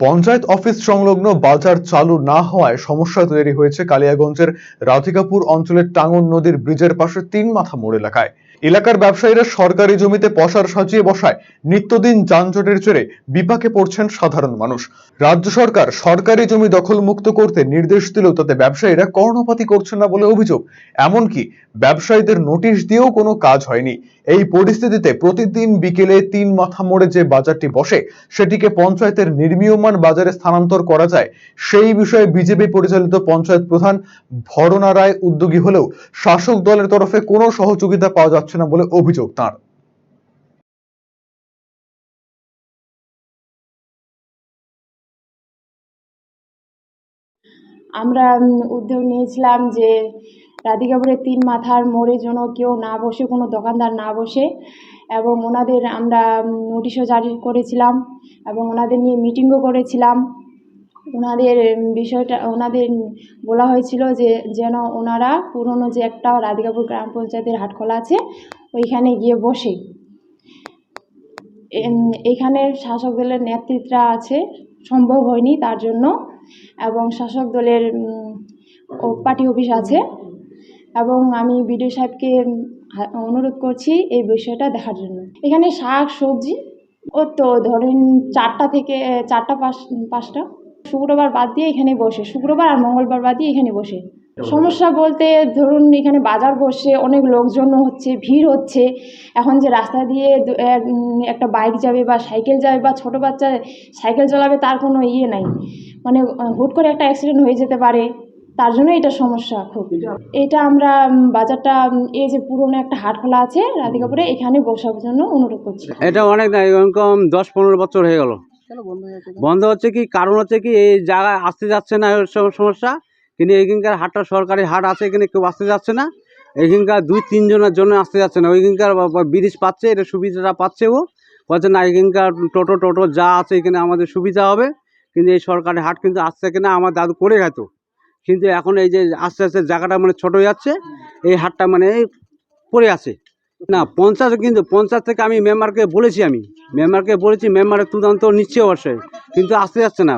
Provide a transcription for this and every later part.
Panchayat office সংলগ্ন বাজার চালু না হওয়ায় সমস্যা তৈরি হয়েছে কালিয়াগঞ্জের রাধিকাপুর অঞ্চলের টাঙ্গন নদীর ব্রিজের পাশে তিন মাথা মোড় এলাকায়। এলাকার ব্যবসায়ীরা সরকারি জমিতে পসার সাজিয়ে বসায়, নিত্যদিন যানজটের জেরে বিপাকে পড়ছেন সাধারণ মানুষ। রাজ্য সরকার সরকারি জমি দখলমুক্ত করতে নির্দেশ দিলেও তাতে ব্যবসায়ীরা কর্ণপাতি করছেন না বলে অভিযোগ। এমনকি ব্যবসায়ীদের নোটিশ দিয়েও কোনো কাজ হয়নি। এই পরিস্থিতিতে প্রতিদিন বিকেলে তিন মাথা মোড়ে যে বাজারটি বসে, সেটিকে পঞ্চায়েতের নির্মীয়মান বাজারে স্থানান্তর করা যায়। সেই বিষয়ে বিজেপি পরিচালিত পঞ্চায়েত প্রধান ভরনা রায় উদ্যোগী হলেও শাসক দলের তরফে কোনো সহযোগিতা পাওয়া যাচ্ছে না বলে অভিযোগ তাঁর। আমরা উদ্যোগ নিয়েছিলাম যে রাধিকাপুরের তিন মাথার মোড়ে যেন কেউ না বসে, কোনো দোকানদার না বসে এবং ওনাদের আমরা নোটিশও জারি করেছিলাম এবং ওনাদের নিয়ে মিটিংও করেছিলাম। ওনাদের বিষয়টা, ওনাদের বলা হয়েছিল যে যেন ওনারা পুরনো যে একটা রাধিকাপুর গ্রাম পঞ্চায়েতের হাটখোলা আছে, ওইখানে গিয়ে বসে। এখানে শাসক দলের নেতৃত্বরা আছে, সম্ভব হয়নি তার জন্য, এবং শাসক দলের পার্টি অফিস আছে। এবং আমি বিডিও সাহেবকে অনুরোধ করছি এই বিষয়টা দেখার জন্য। এখানে শাক, সবজি, ও তো ধরেন চারটা থেকে চারটা পাঁচ, পাঁচটা শুক্রবার বাদ দিয়ে এখানে বসে শুক্রবার আর মঙ্গলবার বাদ দিয়ে এখানে বসে। সমস্যা বলতে ধরুন এখানে বাজার বসে অনেক লোকজন হচ্ছে ভিড় হচ্ছে। এখন যে রাস্তা দিয়ে একটা বাইক যাবে বা সাইকেল যাবে বা ছোটো বাচ্চা সাইকেল চালাবে তার কোনো ইয়ে নাই। মানে হুট করে একটা অ্যাক্সিডেন্ট হয়ে যেতে পারে তার জন্য এটা সমস্যা খুব। এটা আমরা বাজারটা এই যে পুরনো একটা হাট খোলা আছে রাধিকাপুরে এখানে বসার জন্য অনুরোধ করছি। এটা অনেক না এরকম দশ পনেরো বছর হয়ে গেল। বন্ধ হচ্ছে কি? কারণ হচ্ছে কি, এই জায়গায় আসতে যাচ্ছে না সমস্যা, কিন্তু এখানকার হাটটা সরকারি হাট আছে, এখানে কেউ আসতে যাচ্ছে না। এখানকার দুই তিনজনের জন্য আসতে যাচ্ছে না। ওইখানকার ব্রিজ পাচ্ছে, এটা সুবিধাটা পাচ্ছে ও। বলছে না, এখানকার টোটো টোটো যা আছে এখানে আমাদের সুবিধা হবে, কিন্তু এই সরকারি হাট কিন্তু আসছে কিনা, আমার দাদু করে গেতো কিন্তু এখন এই যে আস্তে আস্তে জায়গাটা মানে ছোটো যাচ্ছে, এই হাটটা মানে পড়ে আছে। না পঞ্চায়েত কিন্তু পঞ্চায়েত থেকে আমি মেম্বারকে বলেছি আমি। মেম্বারকে বলেছি মেম্বারের তুদান্ত নিচ্ছে অবশ্যই কিন্তু আসতে যাচ্ছে না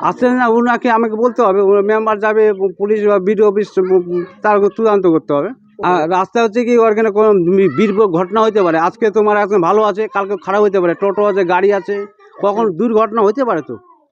আসতে না ওনাকে আমাকে বলতে হবে মেম্বার যাবে পুলিশ বা বিডিও অফিস তার তুদান্ত করতে হবে। আর রাস্তা হচ্ছে কি ওখানে কোনো বীর ঘটনা হতে পারে। আজকে তোমার এখন ভালো আছে কালকে খারাপ হতে পারে। টোটো আছে গাড়ি আছে কখন দুর্ঘটনা হতে পারে তো?